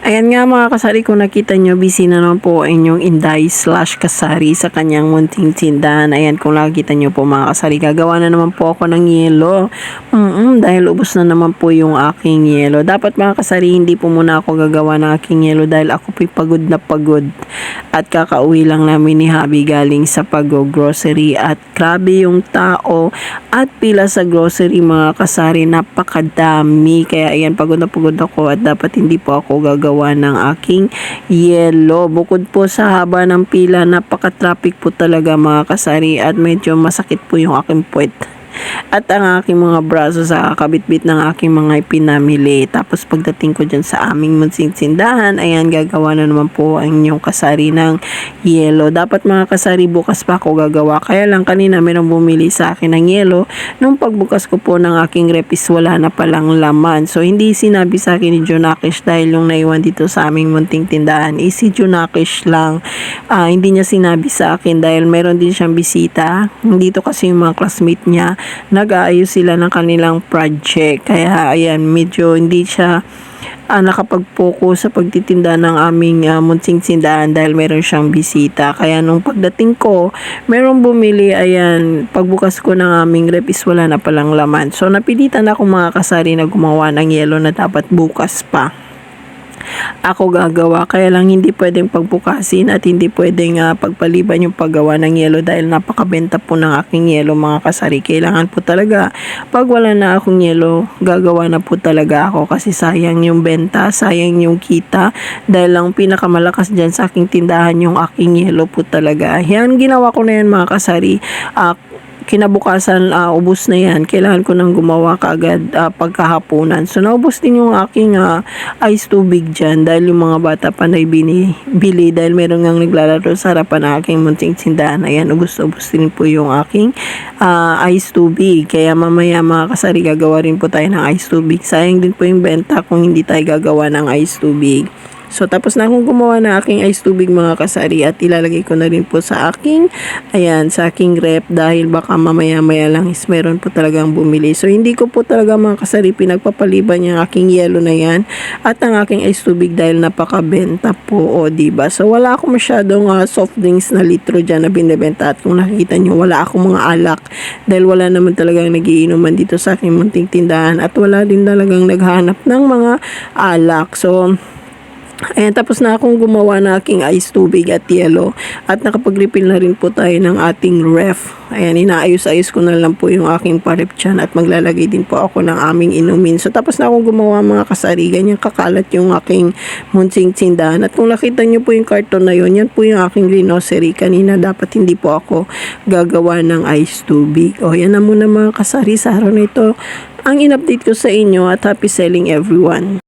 Ayan nga mga kasari, kung nakita nyo, busy na naman po inyong Inday slash kasari sa kanyang munting tindahan. Ayan, kung nakikita nyo po mga kasari, gagawa na naman po ako ng yelo. Mm dahil ubos na naman po yung aking yelo. Dapat mga kasari, hindi po muna ako gagawa ng aking yelo dahil ako po'y pagod na pagod. At kakauwi lang namin ni Habi galing sa pag-grocery at grabe yung tao at pila sa grocery mga kasari, napakadami. Kaya ayan, pagod na pagod ako at dapat hindi po ako gagawa ng aking yelo. Bukod po sa haba ng pila, napaka-traffic po talaga mga kasari at medyo masakit po yung aking puwet at ang aking mga braso sa kabitbit ng aking mga ipinamili. Tapos pagdating ko dyan sa aming munsing sindahan, ayan, gagawa na naman po ang inyong kasari ng yelo. Dapat mga kasari, bukas pa ako gagawa. Kaya lang kanina mayroong bumili sa akin ng yelo. Nung pagbukas ko po ng aking repis, wala na palang laman. So, hindi sinabi sa akin ni Jonakish dahil yung naiwan dito sa aming munting tindahan is si Jonakish lang. Ah, hindi niya sinabi sa akin dahil meron din siyang bisita. Dito kasi yung mga classmate niya nag-aayos sila ng kanilang project. Kaya ayan, medyo hindi siya uh, nakapag-focus sa pagtitinda ng aming uh, munting sindahan dahil meron siyang bisita. Kaya nung pagdating ko, meron bumili, ayan, pagbukas ko ng aming rep is wala na palang laman. So napilitan ako mga kasari na gumawa ng yelo na dapat bukas pa ako gagawa. Kaya lang hindi pwedeng pagbukasin at hindi pwedeng uh, pagpaliban yung paggawa ng yelo dahil napakabenta po ng aking yelo mga kasari. Kailangan po talaga pag wala na akong yelo, gagawa na po talaga ako kasi sayang yung benta, sayang yung kita dahil lang pinakamalakas dyan sa aking tindahan yung aking yelo po talaga. Yan, ginawa ko na yan mga kasari. Uh, kinabukasan uh, ubos na yan. Kailangan ko nang gumawa kaagad uh, pagkahaponan. So naubos din yung aking uh, ice tubig dyan dahil yung mga bata pa na bini, bili dahil meron nga naglalaro sa harapan ng aking munting tindahan. Ayan ubos-ubos din po yung aking uh, ice tubig. Kaya mamaya mga kasari gagawa rin po tayo ng ice tubig. Sayang din po yung benta kung hindi tayo gagawa ng ice tubig So, tapos na akong gumawa ng aking ice tubig mga kasari at ilalagay ko na rin po sa aking, ayan, sa aking rep dahil baka mamaya-maya lang is meron po talagang bumili. So, hindi ko po talaga mga kasari pinagpapaliban yung aking yellow na yan at ang aking ice tubig dahil napakabenta po, o diba? So, wala ako masyadong uh, soft drinks na litro dyan na binibenta at kung nakikita nyo, wala akong mga alak dahil wala naman talagang nagiinuman dito sa aking munting tindahan at wala din talagang naghanap ng mga alak. So, Ayan, tapos na akong gumawa ng aking ice tubig at yelo. At nakapag-refill na rin po tayo ng ating ref. Ayan, inaayos-ayos ko na lang po yung aking parip dyan at maglalagay din po ako ng aming inumin. So, tapos na akong gumawa mga kasari. Ganyan kakalat yung aking munsing tindahan. At kung nakita nyo po yung karton na yun, yan po yung aking greenery. Kanina dapat hindi po ako gagawa ng ice tubig. O, yan na muna mga kasari sa araw na ito. Ang in-update ko sa inyo at happy selling everyone.